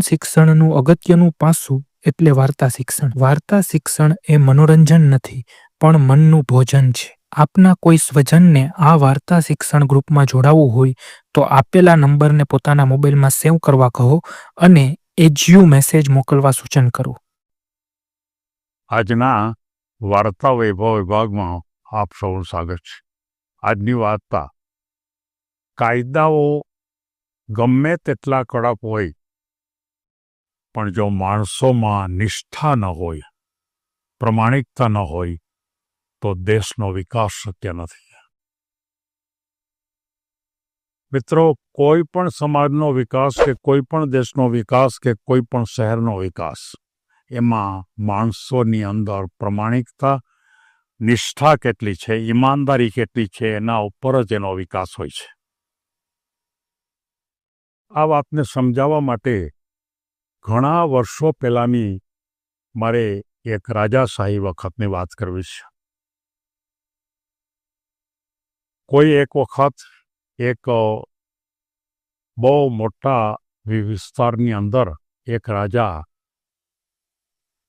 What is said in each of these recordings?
શિક્ષણનું અગત્યનું પાસું એટલે વાર્તા શિક્ષણ. વાર્તા શિક્ષણ એ મનોરંજન નથી, પણ મનનું ભોજન છે. આપના કોઈ સ્વજનને આ વાર્તા શિક્ષણ ગ્રુપમાં જોડાવવું હોય, તો આપેલા નંબરને પોતાના મોબાઈલમાં સેવ કરવા કહો અને એજ્યુ મેસેજ મોકલવા સૂચન કરો. આજના વાર્તા વૈભવ વિભાગમાં આપ સૌનું સ્વાગત છે. આજની વાર્તા, કાયદાઓ ગમે તેટલા કડક હોય પણ જો માણસોમાં નિષ્ઠા ન હોય, પ્રમાણિકતા ન હોય, તો દેશનો વિકાસ શક્ય નથી. મિત્રો, કોઈ પણ સમાજનો વિકાસ કે કોઈ પણ દેશનો વિકાસ કે કોઈ પણ શહેરનો વિકાસ, એમાં માણસોની અંદર પ્રમાણિકતા, નિષ્ઠા કેટલી છે, ઈમાનદારી કેટલી છે, એના ઉપર જ એનો વિકાસ હોય છે. આ વાતને સમજાવવા માટે ઘણા વર્ષો પહેલાંની મારે એક રાજાશાહી વખતની વાત કરવી છે. કોઈ એક વખત એક બહુ મોટા વિસ્તારની અંદર એક રાજા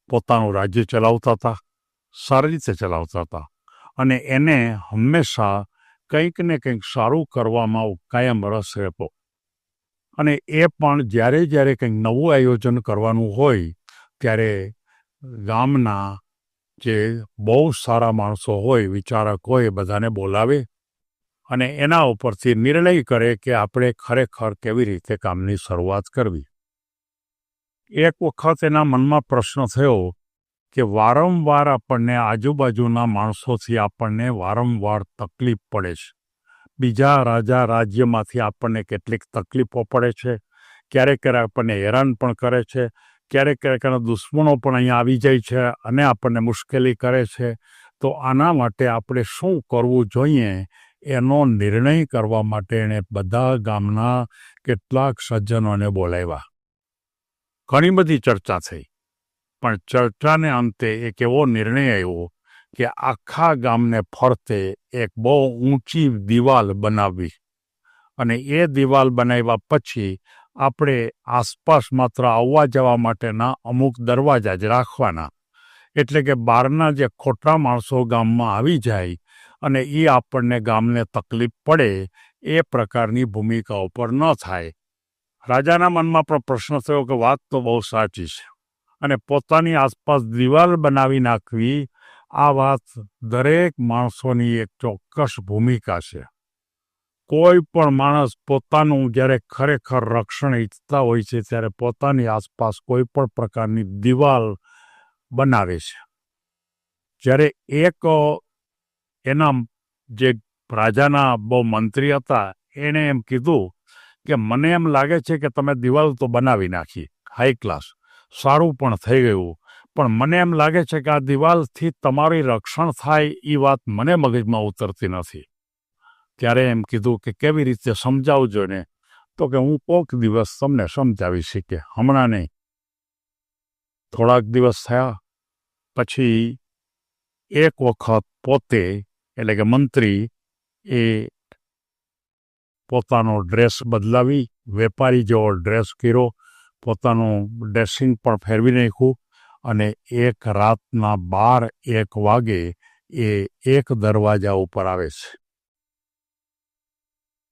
પોતાનું રાજ્ય ચલાવતા હતા, સારી રીતે ચલાવતા હતા અને એને હંમેશા કંઈક ને કંઈક સારું કરવામાં કાયમ રસ રહેતો અને એ પણ જ્યારે જ્યારે કંઈક નવું આયોજન કરવાનું હોય, ત્યારે ગામના જે બહુ સારા માણસો હોય, વિચારક હોય બધાને બોલાવે અને એના ઉપરથી નિર્ણય કરે કે આપણે ખરેખર કેવી રીતે કામની શરૂઆત કરવી. એક વખત એના મનમાં પ્રશ્ન થયો કે વારંવાર આપણને આજુબાજુના માણસોથી આપણને વારંવાર તકલીફ પડે છે. બીજા રાજા રાજ્યમાંથી આપણને કેટલીક તકલીફો પડે છે, ક્યારેક ક્યારેક આપણને હેરાન પણ કરે છે, ક્યારેક ક્યારેક એના દુશ્મનો પણ અહીંયા આવી જાય છે અને આપણને મુશ્કેલી કરે છે. તો આના માટે આપણે શું કરવું જોઈએ એનો નિર્ણય કરવા માટે એણે બધા ગામના કેટલાક સજ્જનોને બોલાવ્યા. ઘણી બધી ચર્ચા થઈ, પણ ચર્ચાને અંતે એક એવો નિર્ણય આવ્યો કે આખા ગામને ફરતે એક બહુ ઊંચી દિવાલ બનાવવી. અને એ દિવાલ બનાવ્યા પછી આપણે આસપાસ માત્ર આવવા જવા માટેના અમુક દરવાજા જ રાખવાના. એટલે કે બહારના જે ખોટા માણસો ગામમાં આવી જાય અને એ આપણને ગામને તકલીફ પડે, એ પ્રકારની ભૂમિકા ઉપર ન થાય. રાજાના મનમાં પણ પ્રશ્ન થયો કે વાત તો બહુ સાચી છે. અને પોતાની આસપાસ દિવાલ બનાવી નાખવી આ વાત દરેક માણસોની એક ચોક્કસ ભૂમિકા છે. કોઈ પણ માણસ પોતાનું જ્યારે ખરેખર રક્ષણ ઈચ્છતા હોય છે, ત્યારે પોતાની આસપાસ કોઈ પણ પ્રકારની દિવાલ બનાવે છે. જ્યારે એક એના જે રાજાના બહુ મંત્રી હતા, એણે એમ કીધું કે મને એમ લાગે છે કે તમે દિવાલ તો બનાવી નાખી હાઈ ક્લાસ સારું પણ થઈ ગયું. પણ મને એમ લાગે છે કે આ દિવાલથી તમારી રક્ષણ થાય એ વાત મને મગજમાં ઉતરતી નથી. ત્યારે એમ કીધું કે કેવી રીતે સમજાવજો ને? તો કે હું કોક દિવસ તમને સમજાવી શીખે. હમણાં નહીં. થોડાક દિવસ થયા, પછી એક વખત પોતે, એટલે કે મંત્રી, એ પોતાનો ડ્રેસ બદલાવી, વેપારી જેવો ડ્રેસ કર્યો, પોતાનું ડ્રેસિંગ પણ ફેરવી નાખ્યું અને એક રાતના બાર, એક વાગે એ એક દરવાજા ઉપર આવે છે.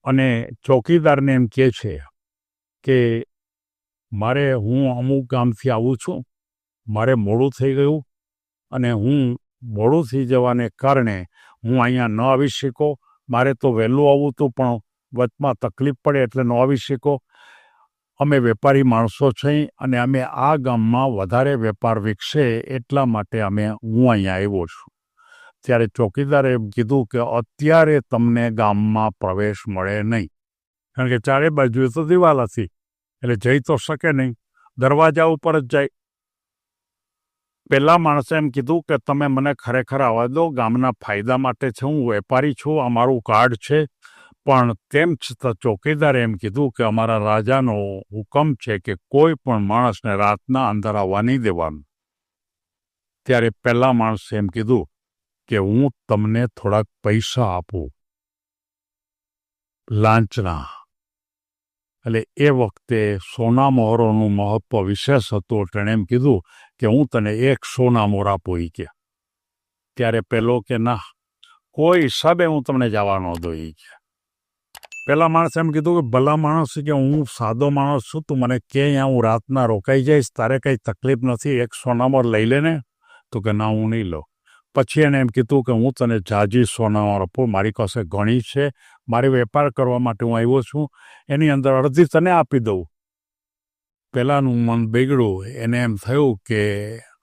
અને ચોકીદારને એમ કહે છે કે, મારે હું અમુક ગામથી આવું છું. મારે મોડું થઈ ગયું અને હું મોડું થઈ જવાને કારણે હું અહીંયા ન આવી શકો. મારે તો વહેલું આવવું હતું પણ વચમાં તકલીફ પડે એટલે ન આવી શકો. અમે વેપારી માણસો છીએ અને અમે આ ગામમાં વધારે વેપાર વિકસે એટલા માટે અમે હું અહીંયા આવ્યો છું. ત્યારે ચોકીદારે કીધું કે અત્યારે તમને ગામમાં પ્રવેશ મળે નહીં. કારણ કે ચારે બાજુએ તો દિવાલ હતી, એટલે જઈ તો શકે નહીં. દરવાજા ઉપર જ જાય. પહેલા માણસે એમ કીધું કે તમે મને ખરેખર આવવા દો, ગામના ફાયદા માટે છે, હું વેપારી છું, આ મારું કાર્ડ છે. પણ તેમ છતાં ચોકીદારે એમ કીધું કે અમારા રાજાનો હુકમ છે કે કોઈ પણ માણસને રાતના અંદર આવવા નહીં દેવાનું. ત્યારે પહેલા માણસે એમ કીધું કે હું તમને થોડાક પૈસા આપું. લાંચના. એટલે એ વખતે સોના મોહરોનું મહત્વ વિશેષ હતું તેણે એમ કીધું કે હું તને એક સોના મોર આપું ઈ કે. ત્યારે પેલો કે ના, કોઈ હિસાબે હું તમને જવા ન એ કે. પેલા માણસે એમ કીધું કે, ભલા માણસ કે હું સાદો માણસ છું, તું મને કે અહીંયા હું રાતના રોકાઈ જઈશ, તારે કંઈ તકલીફ નથી, એક સોનામર લઈ લે ને તો કે, ના, હું નહીં લઉં. પછી એને એમ કીધું કે, હું તને જાજી સોનામોર આપું મારી પાસે ઘણી છે, મારે વેપાર કરવા માટે હું આવ્યો છું, એની અંદર અડધી તને આપી દઉં. પહેલાંનું મન બિગડ્યું, એને એમ થયું કે,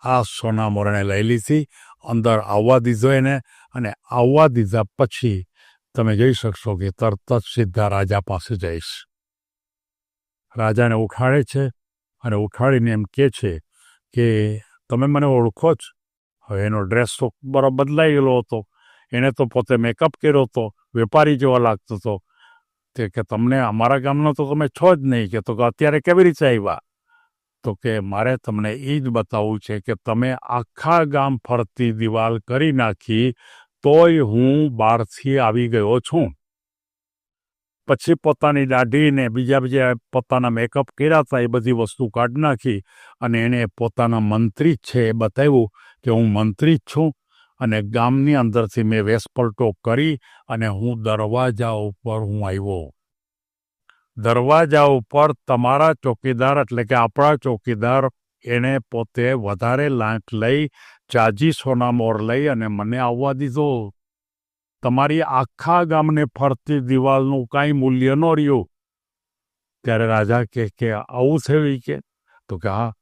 આ સોના એણે લઈ લીધી, અંદર આવવા દીધો એને, અને આવવા દીધા પછી તમે જઈ શકશો કે તરત જ સીધા રાજા પાસે જઈશ રાજાને ઉખાડે છે અને ઉખાડીને એમ કે છે કે તમે મને ઓળખો જ હવે એનો ડ્રેસ તો બરાબર બદલાઈ ગયેલો હતો. એણે તો પોતે મેકઅપ કર્યો હતો, વેપારી જેવા લાગતો હતો. તે કે તમને અમારા ગામનો તો તમે છો જ નહીં, કે તો કે અત્યારે કેવી રીતે આવ્યા? તો કે મારે તમને એ જ બતાવવું છે કે તમે આખા ગામ ફરતી દિવાલ કરી નાખી તોય હું બહારથી આવી ગયો છું. પછી પોતાની દાઢીને બીજા બીજા પોતાના મેકઅપ કર્યા હતા એ બધી વસ્તુ કાઢી નાખી અને એણે પોતાના મંત્રી છે એ બતાવ્યું કે હું મંત્રી જ છું અને ગામની અંદરથી મેં વેસપલટો કરી અને હું દરવાજા ઉપર હું આવ્યો. દરવાજા ઉપર તમારા ચોકીદાર એટલે કે આપણા ચોકીદાર એણે પોતે વધારે લાંચ લઈ ચાજી સોના મોર લઈ અને મને આવવા દીધો. તમારી આખા ગામને ફરતી દિવાલનું કાંઈ મૂલ્ય ન રહ્યું. ત્યારે રાજા કે કે આવું થયું કે. તો કે હા.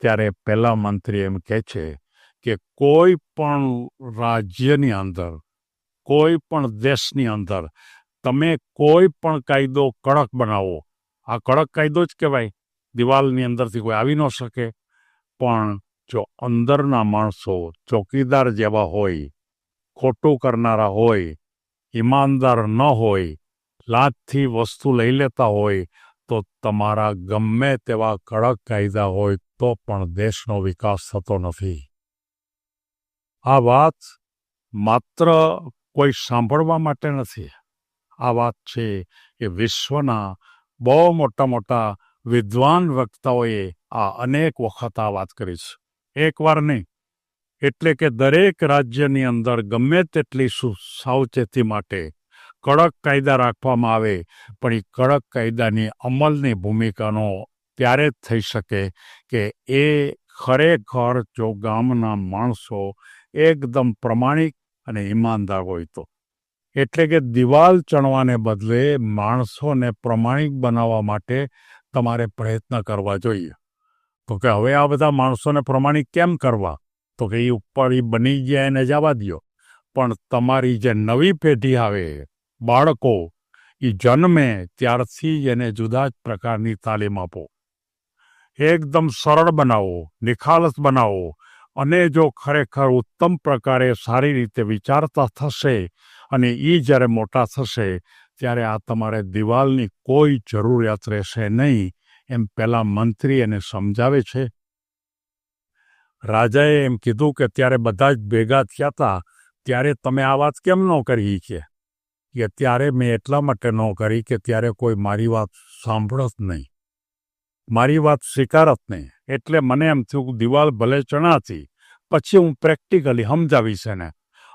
ત્યારે પહેલા મંત્રી એમ કહે છે કે કોઈ પણ રાજ્યની અંદર, કોઈ પણ દેશની અંદર તમે કોઈ પણ કાયદો કડક બનાવો. આ કડક કાયદો જ કહેવાય. દિવાલની અંદરથી કોઈ આવી ન શકે. પણ જો અંદરના માણસો ચોકીદાર જેવા હોય, ખોટું કરનારા હોય, ઈમાનદાર ન હોય લાતથી વસ્તુ લઈ લેતા હોય, તો તમારા ગમે તેવા કડક કાયદા હોય તો પણ દેશનો વિકાસ થતો નથી. આ વાત માત્ર કોઈ સાંભળવા માટે નથી. આ વાત છે કે વિશ્વના બહુ મોટા મોટા વિદ્વાન વક્તાઓએ આ અનેક વખત આ વાત કરી છે. એકવાર નહીં, એટલે કે દરેક રાજ્યની અંદર ગમે તેટલી સાવચેતી માટે કડક કાયદા રાખવામાં આવે, પણ એ કડક કાયદાની અમલની ભૂમિકાનો ત્યારે જ થઈ શકે કે એ ખરેખર જો ગામના માણસો એકદમ પ્રમાણિક અને ઈમાનદાર હોય તો. એટલે કે દિવાલ ચણવાને બદલે માણસોને પ્રમાણિક બનાવવા માટે તમારે પ્રયત્ન કરવા જોઈએ. તો કે, હવે આ બધા માણસોને પ્રમાણિક કેમ કરવા? તો કે એ ઉપર એ બની ગયા એને જવા દ્યો. પણ તમારી જે નવી પેઢી આવે, બાળકો એ જન્મે ત્યારથી એને જુદા જ પ્રકારની તાલીમ આપો. એકદમ સરળ બનાવો, નિખાલસ બનાવો, અને જો ખરેખર ઉત્તમ પ્રકારે સારી રીતે વિચારતા થશે અને એ જ્યારે મોટા થશે, ત્યારે આ તમારે દિવાલની કોઈ જરૂરિયાત રહેશે નહીં. એમ પહેલાં મંત્રી એને સમજાવે છે. રાજાએ એમ કીધું કે ત્યારે બધા જ ભેગા થયા હતા ત્યારે તમે આ વાત કેમ ન કરી છે કે ત્યારે મેં એટલા માટે ન કરી કે ત્યારે કોઈ મારી વાત સાંભળત નહીં. મારી વાત સ્વીકારત નહીં. એટલે મને એમ થયું, દિવાલ ભલે ચણાતી, પછી હું પ્રેક્ટિકલી સમજાવીશ એને.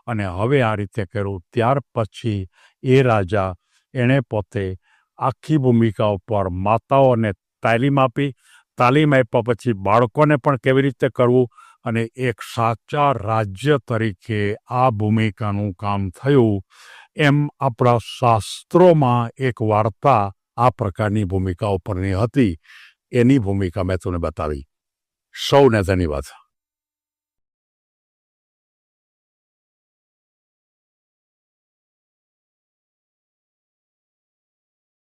અને હવે આ રીતે કર્યું. ત્યાર પછી એ રાજા એણે પોતે આખી ભૂમિકા ઉપર માતાઓને તાલીમ આપી. તાલીમ આપ્યા પછી બાળકોને પણ કેવી રીતે કરવું અને એક સાચા રાજ્ય તરીકે આ ભૂમિકાનું કામ થયું એમ આપણા શાસ્ત્રોમાં એક વાર્તા આ પ્રકારની ભૂમિકા ઉપરની હતી. એની ભૂમિકા મેં તમને બતાવી. સૌને ધન્યવાદ.